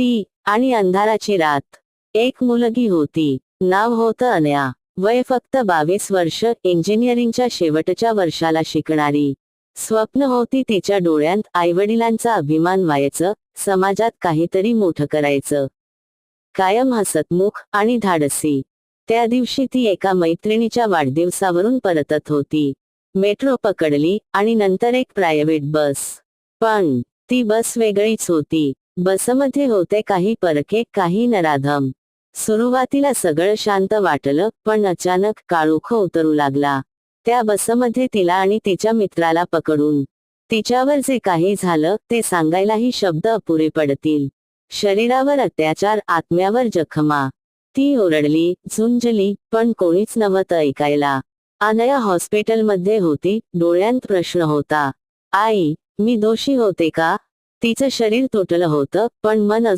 ती आणि अंधाराची रात. एक मुलगी होती. नाव होतं अनया. वय फक्त बावीस वर्ष. इंजिनिअरिंगच्या शेवटच्या वर्षाला शिकणारी. स्वप्न होती तिच्या डोळ्यांत आईवडिलांचा अभिमान व्हायचं समाजात काहीतरी मोठं करायचं. कायम हसतमुख आणि धाडसी. त्या दिवशी ती एका मैत्रिणीच्या वाढदिवसावरून परतत होती. मेट्रो पकडली आणि नंतर एक प्रायव्हेट बस. पण ती बस वेगळीच होती. बसमध्ये होते काही परके काही नराधम. सुरुवातीला सगळं शांत वाटलं पण अचानक काळोख उतरू लागला. त्या बसमध्ये तिला आणि तिच्या मित्राला पकडून. तिच्यावर जे काही झालं ते सांगायलाही शब्द अपुरे पडतील. शरीरावर अत्याचार आत्म्यावर जखमा. ती ओरडली झुंजली पण कोणीच नव्हतं ऐकायला. अनया हॉस्पिटलमध्ये होती डोळ्यांत प्रश्न होता. आई मी दोषी होते का? तिचं शरीर तुटलं होतं पण मन अजून